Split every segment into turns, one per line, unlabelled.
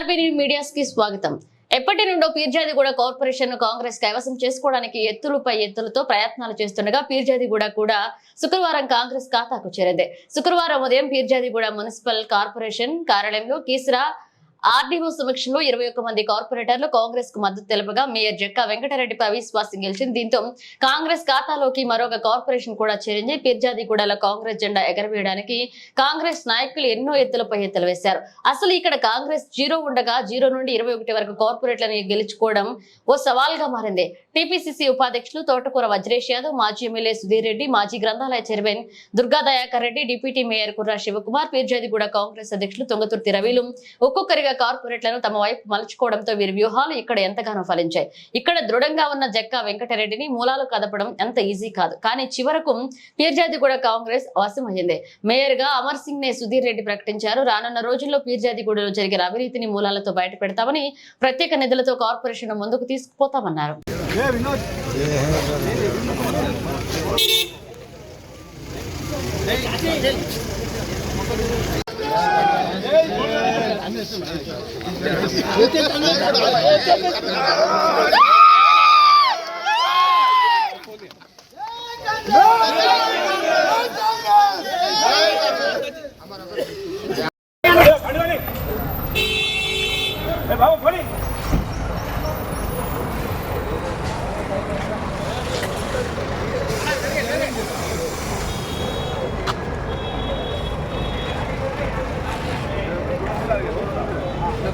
RB మీడియాస్కి స్వాగతం. ఎప్పటి నుండో పీర్జాదిగూడ కార్పొరేషన్ను కాంగ్రెస్ కైవసం చేసుకోవడానికి ఎత్తులపై ఎత్తులతో ప్రయత్నాలు చేస్తుండగా పీర్జాదిగూడ కూడా శుక్రవారం కాంగ్రెస్ ఖాతాకు చేరింది. శుక్రవారం ఉదయం పీర్జాదిగూడ మున్సిపల్ కార్పొరేషన్ కార్యాలయంలో కీసరా ఆర్డీఓ సమక్షంలో ఇరవై ఒక్క మంది కార్పొరేటర్లు కాంగ్రెస్కు మద్దతు తెలుపగా మేయర్ జక్కా వెంకటరెడ్డిపై అవిశ్వాసం గెలిచింది. దీంతో కాంగ్రెస్ ఖాతాలోకి మరొక కార్పొరేషన్ కూడా చేరింది. పిర్జాదిగూడలో కాంగ్రెస్ జెండా ఎగరవేయడానికి కాంగ్రెస్ నాయకులు ఎన్నో ఎత్తులపై ఎత్తులు వేశారు. అసలు ఇక్కడ కాంగ్రెస్ జీరో ఉండగా జీరో నుండి ఇరవై ఒకటి వరకు కార్పొరేట్లను గెలుచుకోవడం ఓ సవాల్గా మారింది. టీపీసీసీ ఉపాధ్యక్షులు తోటకూర వజ్రేష్ యాదవ్ మాజీ ఎమ్మెల్యే సుధీర్ రెడ్డి మాజీ గ్రంథాలయ chairman Durga Dayakar Reddy deputy mayor Kurra Shivakumar Peerzadiguda Congress అధ్యక్షులు తొంగతుర్తి రవిలు ఒక్కొక్కరిగా కార్పొరేట్లను తమ వైపు మలుచుకోవడంతో వీరి వ్యూహాలు ఇక్కడ ఎంతగానో ఫలించాయి. ఇక్కడ దృఢంగా ఉన్న జక్కా వెంకటరెడ్డిని మూలాలు కదపడం ఎంత ఈజీ కాదు. కానీ చివరకు పీర్జాదిగూడ కాంగ్రెస్ వశమైంది మేయర్గా అమర్ సింగ్ నే సుధీర్ రెడ్డి ప్రకటించారు. రానున్న రోజుల్లో పీర్జాదిగూడలో జరిగిన అవినీతిని మూలాలతో బయట పెడతామని ప్రత్యేక నిధులతో కార్పొరేషన్ ముందుకు తీసుకుపోతామన్నారు.
Yeah.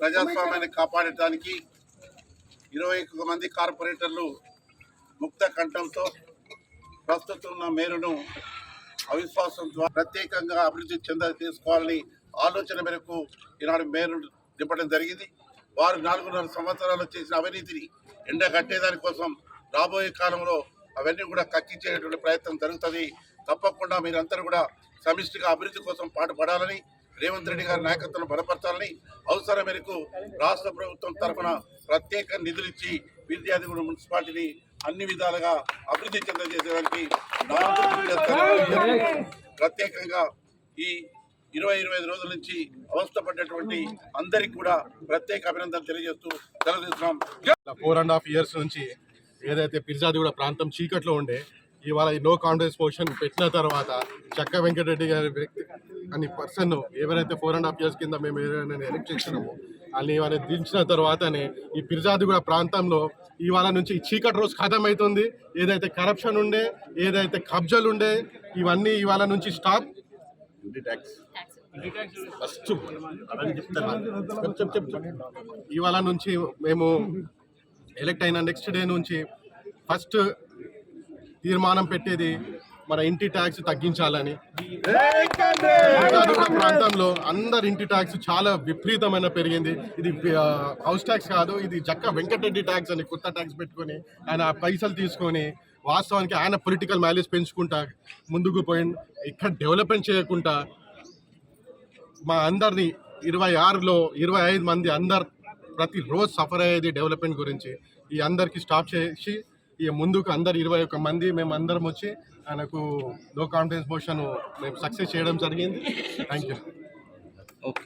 ప్రజాస్వామ్యాన్ని కాపాడటానికి ఇరవై ఒక్క మంది కార్పొరేటర్లు ముక్త కంఠంతో ప్రస్తుతం ఉన్న మేరును అవిశ్వాసం ద్వారా ప్రత్యేకంగా అభివృద్ధి చెంద తీసుకోవాలని ఆలోచన మేరకు ఈనాడు మేరు నింపడం జరిగింది. వారు నాలుగున్నర సంవత్సరాలు చేసిన అవినీతిని ఎండగట్టేదాని కోసం రాబోయే కాలంలో అవన్నీ కూడా కక్కించేటువంటి ప్రయత్నం జరుగుతుంది. తప్పకుండా మీరందరూ కూడా సమిష్టిగా అభివృద్ధి కోసం పాటుపడాలని రేవంత్ రెడ్డి గారి నాయకత్వం బలపరచాలని అవసరం మేరకు రాష్ట్ర ప్రభుత్వం తరఫున ప్రత్యేక నిధులు ఇచ్చి విద్యార్థిగూడ మున్సిపాలిటీని అన్ని విధాలుగా అభివృద్ధి చెందజేసేదానికి ప్రత్యేకంగా ఈ ఇరవై ఇరవై ఐదు రోజుల నుంచి అవస్థపడ్డటువంటి అందరికి కూడా ప్రత్యేక అభినందనలు తెలియజేస్తూ తెలియజేస్తున్నాం
ఫోర్ అండ్ హాఫ్ ఇయర్స్ నుంచి ఏదైతే పిర్జాదిగూడ ప్రాంతం చీకట్లో ఉండే ఇవాళ ఈ నో కాంగ్రెస్ పొజిషన్ పెట్టిన తర్వాత చక్క వెంకటరెడ్డి గారి వ్యక్తి అని పర్సన్ ఎవరైతే ఫోర్ అండ్ హాఫ్ ఇయర్స్ కింద మేము ఎవరైనా ఎలక్ట్ చేసినామో వాళ్ళని ఇవాళ దించిన తర్వాతనే ఈ పిర్జాదిగూడ ప్రాంతంలో ఇవాళ నుంచి ఈ చీకటి రోజు ఖతం అవుతుంది ఏదైతే కరప్షన్ ఉండే ఏదైతే కబ్జాలు ఉండే ఇవన్నీ ఇవాళ నుంచి స్టాప్ ఫస్ట్. ఇవాళ నుంచి మేము ఎలక్ట్ అయిన నెక్స్ట్ డే నుంచి ఫస్ట్ తీర్మానం పెట్టేది మన ఇంటి ట్యాక్స్ తగ్గించాలని. ప్రాంతంలో అందరి ఇంటి ట్యాక్స్ చాలా విపరీతమైన పెరిగింది. ఇది హౌస్ ట్యాక్స్ కాదు ఇది చక్క వెంకటరెడ్డి ట్యాక్స్ అని కొత్త ట్యాక్స్ పెట్టుకొని ఆయన పైసలు తీసుకొని వాస్తవానికి ఆయన పొలిటికల్ మ్యాలేజ్ పెంచుకుంటా ముందుకు పోయి ఇక్కడ డెవలప్మెంట్ చేయకుండా మా అందరిని ఇరవై ఆరులో ఇరవై ఐదు మంది అందరు ప్రతిరోజు సఫర్ అయ్యేది డెవలప్మెంట్ గురించి. ఈ అందరికీ స్టాప్ చేసి ఈ ముందుకు అందరు ఇరవై ఒక్క మంది మేము అందరం వచ్చి ఆయనకు నో కాన్ఫిడెన్స్ మోషన్ మేము సక్సెస్ చేయడం జరిగింది. Thank you
okay